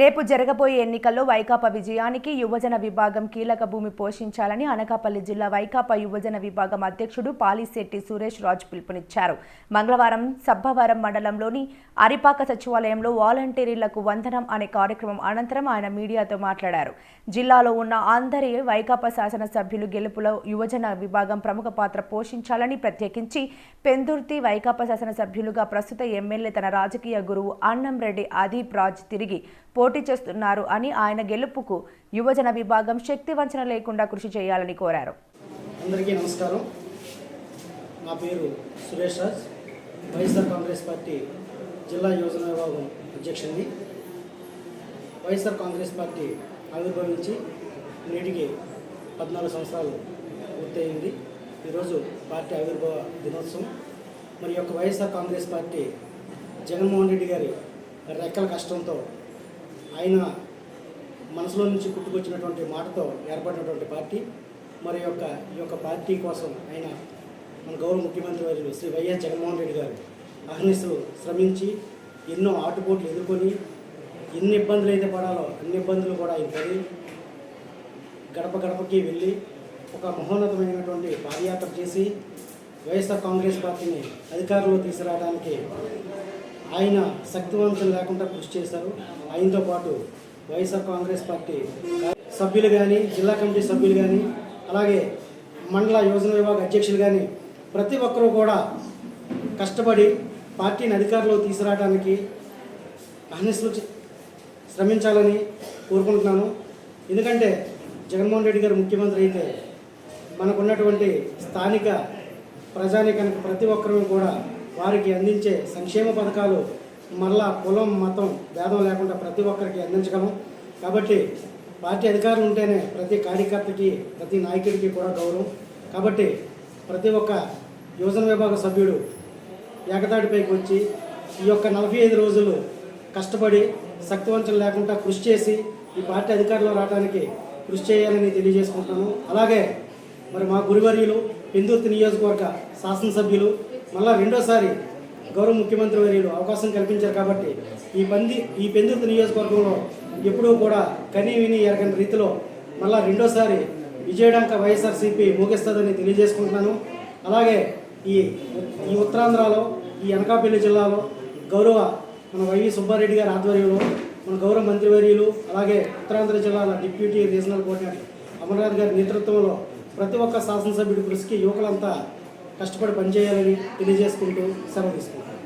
రేపు జరగబోయే ఎన్నికల్లో వైకాపా విజయానికి యువజన విభాగం కీలక భూమి పోషించాలని అనకాపల్లి జిల్లా వైకాపా యువజన విభాగం అధ్యక్షుడు పాలిశెట్టి సురేష్ రాజు పిలుపునిచ్చారు. మంగళవారం సబ్బవరం మండలంలోని అరిపాక సచివాలయంలో వాలంటీర్లకు వందనం అనే కార్యక్రమం అనంతరం ఆయన మీడియాతో మాట్లాడారు. జిల్లాలో ఉన్న అందరి వైకాపా శాసనసభ్యులు గెలుపులో యువజన విభాగం ప్రముఖ పాత్ర పోషించాలని ప్రత్యేకించి పెందుర్తి వైకాపా శాసనసభ్యులుగా ప్రస్తుత ఎమ్మెల్యే తన రాజకీయ గురువు అన్నం రెడ్డి అదీప్ రాజ్ తిరిగి పోటీ చేస్తున్నారు అని ఆయన గెలుపుకు యువజన విభాగం శక్తి వంచన లేకుండా కృషి చేయాలని కోరారు. అందరికీ నమస్కారం. నా పేరు Suresh Raj. YSR Congress party జిల్లా యువజన విభాగం అధ్యక్షుడిని. వైఎస్ఆర్ కాంగ్రెస్ పార్టీ ఆవిర్భవించి నేటికి పద్నాలుగు సంవత్సరాలు పూర్తయింది. ఈరోజు పార్టీ ఆవిర్భావ దినోత్సవం. మరి యొక్క YSR Congress party Jaganmohan Reddy గారి రెక్కల కష్టంతో ఆయన మనసులో నుంచి పుట్టుకొచ్చినటువంటి మాటతో ఏర్పడినటువంటి పార్టీ మరి యొక్క ఈ యొక్క పార్టీ కోసం ఆయన మన గౌరవ ముఖ్యమంత్రి వారు శ్రీ వైఎస్ జగన్మోహన్ రెడ్డి గారు అహర్నిశలు శ్రమించి ఎన్నో ఆటుపోట్లు ఎదుర్కొని ఎన్ని ఇబ్బందులు అయితే పడాలో అన్ని ఇబ్బందులు కూడా ఆయన పడి గడప గడపకి వెళ్ళి ఒక మహోన్నతమైనటువంటి పాదయాత్ర చేసి వైఎస్ఆర్ కాంగ్రెస్ పార్టీని అధికారంలో తీసుకురావడానికి ఆయన శక్తివంతం లేకుండా కృషి చేశారు. ఆయనతో పాటు వైఎస్ఆర్ కాంగ్రెస్ పార్టీ సభ్యులు కానీ జిల్లా కమిటీ సభ్యులు కానీ అలాగే మండల యోజన విభాగ అధ్యక్షులు కానీ ప్రతి ఒక్కరూ కూడా కష్టపడి పార్టీని అధికారంలో తీసుకురావడానికి అహర్నిశలు శ్రమించాలని కోరుకుంటున్నాను. ఎందుకంటే జగన్మోహన్ రెడ్డి గారు ముఖ్యమంత్రి అయితే మనకున్నటువంటి స్థానిక ప్రజానికానికి ప్రతి ఒక్కరూ కూడా వారికి అందించే సంక్షేమ పథకాలు మళ్ళా కులం మతం భేదం లేకుండా ప్రతి ఒక్కరికి అందించగలం. కాబట్టి పార్టీ అధికారులు ఉంటేనే ప్రతి కార్యకర్తకి ప్రతి నాయకుడికి కూడా గౌరవం. కాబట్టి ప్రతి ఒక్క యువజన విభాగ సభ్యుడు ఏకతాటిపైకి వచ్చి ఈ యొక్క నలభై ఐదు రోజులు కష్టపడి శక్తివంచం లేకుండా కృషి చేసి ఈ పార్టీ అధికారంలో రావడానికి కృషి చేయాలని తెలియజేసుకుంటున్నాను. అలాగే మరి మా గురువర్యులు పెందుర్తి నియోజకవర్గ శాసనసభ్యులు మళ్ళా రెండోసారి గౌరవ ముఖ్యమంత్రి వర్యులు అవకాశం కల్పించారు కాబట్టి ఈ పంది ఈ పెందుర్తి నియోజకవర్గంలో ఎప్పుడూ కూడా కనీ విని ఎరగని రీతిలో మళ్ళా రెండోసారి విజయడంక వైఎస్ఆర్సీపీ ముగిస్తుందని తెలియజేసుకుంటున్నాను. అలాగే ఈ ఈ ఉత్తరాంధ్రలో ఈ అనకాపల్లి జిల్లాలో గౌరవ మన వైవి సుబ్బారెడ్డి గారి ఆధ్వర్యంలో మన గౌరవ మంత్రివర్యులు అలాగే ఉత్తరాంధ్ర జిల్లాల డిప్యూటీ రీజనల్ కోఆర్డినేటర్ అమర్నాథ్ గారి నేతృత్వంలో ప్రతి ఒక్క శాసనసభ్యుడి కృషికి యువకులంతా కష్టపడి పనిచేయాలని తెలియజేసుకుంటూ సెలవు తీసుకుంటాను